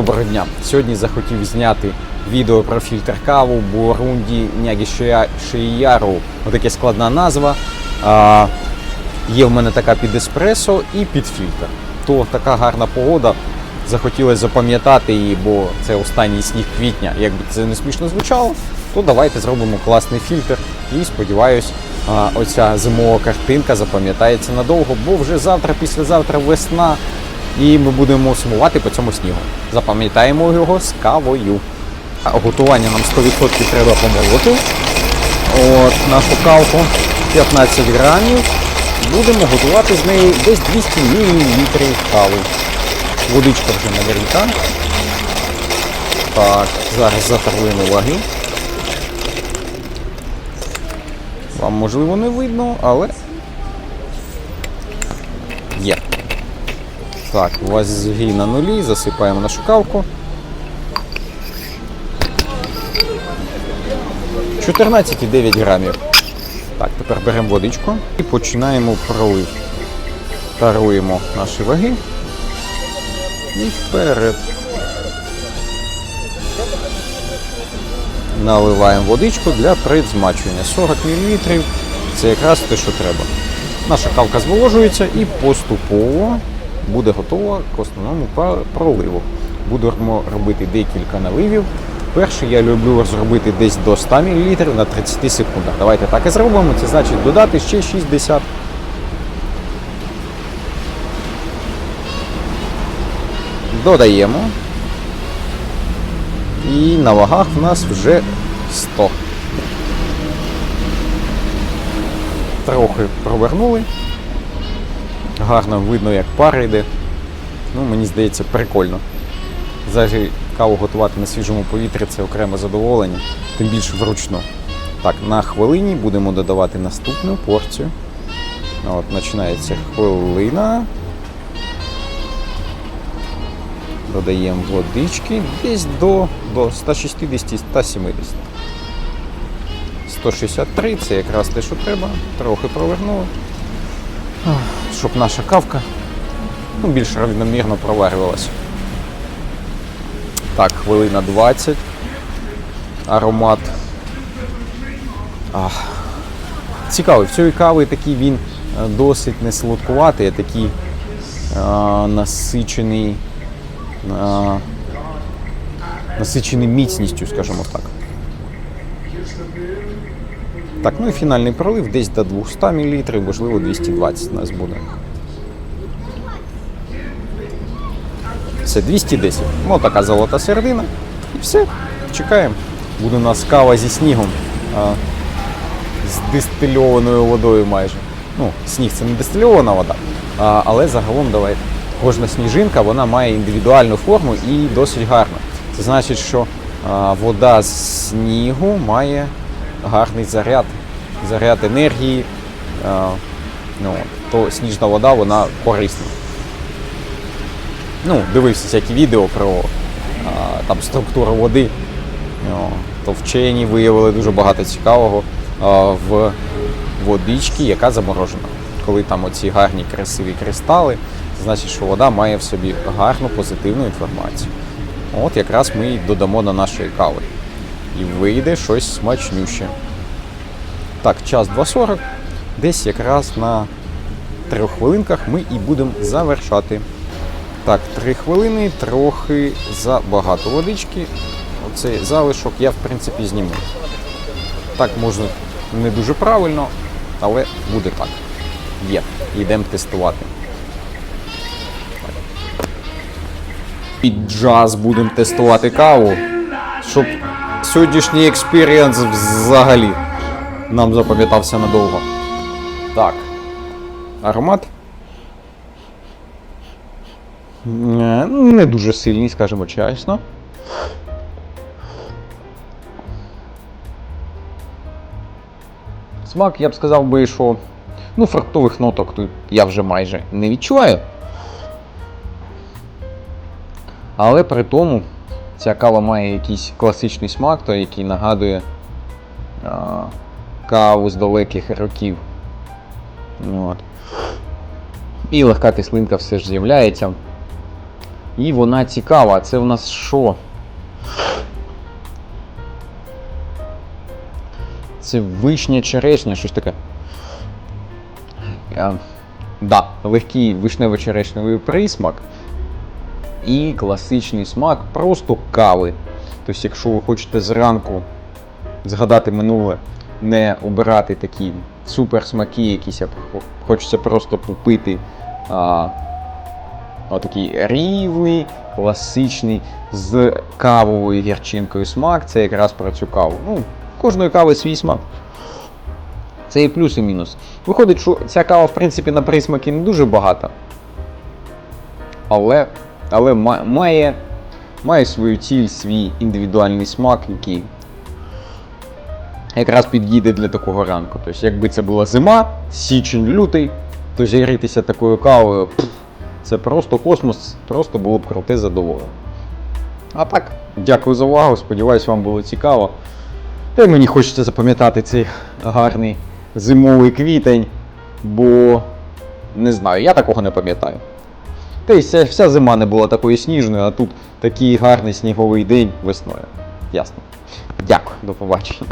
Доброго дня! Сьогодні захотів зняти відео про фільтр каву Бурунді Нягі Шияру. Отаке складна назва. А, є в мене така під еспресо і під фільтр. То така гарна погода. Захотілося запам'ятати її, бо це останній сніг квітня. Якби це не смішно звучало, то давайте зробимо класний фільтр. І сподіваюсь, оця зимова картинка запам'ятається надовго, бо вже завтра, післязавтра весна, і ми будемо сумувати по цьому снігу. Запам'ятаємо його з кавою. Готування нам 100% треба помолоти. От нашу кавку 15 грамів. Будемо готувати з неї десь 200 мл кави. Водичка вже нагріта. Так, зараз за ваги. Вам можливо не видно, але є. Так, у вас згій на нулі, засипаємо нашу кавку. 14,9 грамів. Так, тепер беремо водичку і починаємо пролив. Таруємо наші ваги. І вперед. Наливаємо водичку для предзмачування. 40 мл це якраз те, що треба. Наша кавка зволожується і поступово буде готова к основному проливу. Будемо робити декілька наливів. Перший я люблю зробити десь до 100 мл на 30 секундах. Давайте так і зробимо. Це значить додати ще 60. Додаємо. І на вагах в нас вже 100. Трохи провернули. Гарно видно, як пар йде. Ну, мені здається, прикольно. Взагалі каву готувати на свіжому повітрі це окреме задоволення, тим більше вручну. Так, на хвилині будемо додавати наступну порцію. От, починається хвилина. Додаємо водички десь до, до 160-170. 163 це якраз те, що треба. Трохи провернули. Щоб наша кавка ну, більш рівномірно проварювалася. Так, хвилина 20. Аромат. Ах. Цікавий, в цієї кави такий він е, досить не солодкуватий, такий а, насичений. А, насичений міцністю, скажімо так. Так, ну і фінальний пролив десь до 200 мл, можливо 220 у нас буде. Це 210. Ну, така золота середина. І все. Чекаємо. Буде у нас кава зі снігом. А, з дистильованою водою майже. Ну, сніг це не дистильована вода. А, але загалом давайте. Кожна сніжинка вона має індивідуальну форму і досить гарна. Це значить, що а, вода з снігу має гарний заряд, заряд енергії. Ну, то сніжна вода вона корисна. Ну, дивився всякі відео про там, структуру води. То вчені виявили дуже багато цікавого в водичці, яка заморожена. Коли там оці гарні красиві кристали, це значить, що вода має в собі гарну позитивну інформацію. От якраз ми й додамо до нашої кави. І вийде щось смачнюще. Так, час 2.40. Десь якраз на трьох хвилинках ми і будемо завершати. Так, три хвилини, трохи забагато водички. Оцей залишок я в принципі зніму. Так можна не дуже правильно, але буде так. Є. Йдемо тестувати. Під джаз будемо тестувати каву, щоб сьогоднішній експірієнс взагалі нам запам'ятався надовго. Так. Аромат. Не, не дуже сильний, скажімо чесно. Смак, я б сказав би, що ну, фруктових ноток тут я вже майже не відчуваю. Але при тому ця кава має якийсь класичний смак, той, який нагадує а, каву з далеких років. От. І легка кислинка все ж з'являється. І вона цікава. Це в нас що? Це вишня черешня, щось таке. А, да, легкий вишнево-черешневий присмак. І класичний смак просто кави. Тобто, якщо ви хочете зранку згадати минуле, не обирати такі супер смаки, якісь хочеться просто попити. А, Отакий рівний, класичний, з кавовою гірчинкою смак. Це якраз про цю каву. Ну, кожної кави свій смак. Це і плюс, і мінус. Виходить, що ця кава, в принципі, на присмаки не дуже багата. Але, але має, має свою ціль, свій індивідуальний смак, який якраз підійде для такого ранку. Тобто, якби це була зима, січень, лютий, то зігрітися такою кавою. це просто космос, просто було б круте задоволення. А так, дякую за увагу. Сподіваюсь, вам було цікаво. Та й мені хочеться запам'ятати цей гарний зимовий квітень, бо не знаю, я такого не пам'ятаю. Та й вся, вся зима не була такою сніжною, а тут такий гарний сніговий день весною. Ясно. Дякую, до побачення.